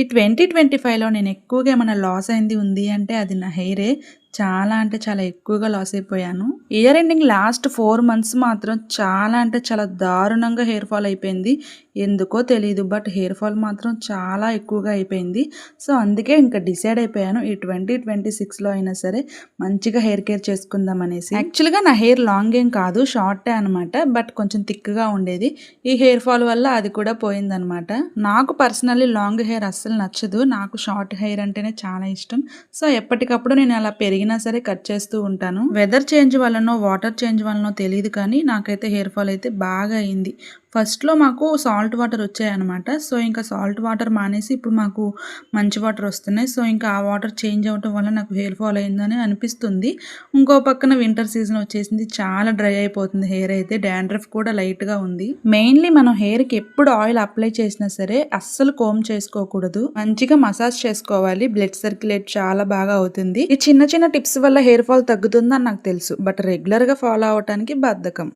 ఈ twenty twenty ఫైవ్లో నేను ఎక్కువగా ఏమైనా లాస్ అయింది ఉంది అంటే అది నా హెయిరే. చాలా అంటే చాలా ఎక్కువగా లాస్ అయిపోయాను. Year ending last four months మాత్రం చాలా అంటే చాలా దారుణంగా హెయిర్ ఫాల్ అయిపోయింది. ఎందుకో తెలియదు బట్ హెయిర్ ఫాల్ మాత్రం చాలా ఎక్కువగా అయిపోయింది. సో అందుకే ఇంకా డిసైడ్ అయిపోయాను ఈ ట్వంటీ ట్వంటీ సిక్స్లో అయినా సరే మంచిగా హెయిర్ కేర్ చేసుకుందాం అనేసి. యాక్చువల్గా నా హెయిర్ లాంగ్ ఏం కాదు షార్టే అనమాట బట్ కొంచెం థిక్గా ఉండేది. ఈ హెయిర్ ఫాల్ వల్ల అది కూడా పోయిందనమాట నాకు పర్సనల్లీ లాంగ్ హెయిర్ అస్సలు నచ్చదు. నాకు షార్ట్ హెయిర్ అంటేనే చాలా ఇష్టం. సో ఎప్పటికప్పుడు నేను అలా పెరిగి పెరిగినా సరే కట్ చేస్తూ ఉంటాను. వెదర్ చేంజ్ వలనో వాటర్ చేంజ్ వలనో తెలియదు కానీ నాకైతే హెయిర్ ఫాల్ అయితే బాగా అయింది. ఫస్ట్లో మాకు సాల్ట్ వాటర్ వచ్చాయన్నమాట. సో ఇంకా సాల్ట్ వాటర్ మానేసి ఇప్పుడు మాకు మంచి వాటర్ వస్తున్నాయి. సో ఇంకా ఆ వాటర్ చేంజ్ అవ్వటం వల్ల నాకు హెయిర్ ఫాల్ అయిందని అనిపిస్తుంది. ఇంకో పక్కన వింటర్ సీజన్ వచ్చేసింది. చాలా డ్రై అయిపోతుంది హెయిర్ అయితే. డాండ్రఫ్ కూడా లైట్గా ఉంది. మెయిన్లీ మనం హెయిర్కి ఎప్పుడు ఆయిల్ అప్లై చేసినా సరే అస్సలు కోమ్ చేసుకోకూడదు. మంచిగా మసాజ్ చేసుకోవాలి. బ్లడ్ సర్క్యులేట్ చాలా బాగా అవుతుంది. ఈ చిన్న చిన్న టిప్స్ వల్ల హెయిర్ ఫాల్ తగ్గుతుందని నాకు తెలుసు. బట్ రెగ్యులర్గా ఫాలో అవటానికి బద్ధకం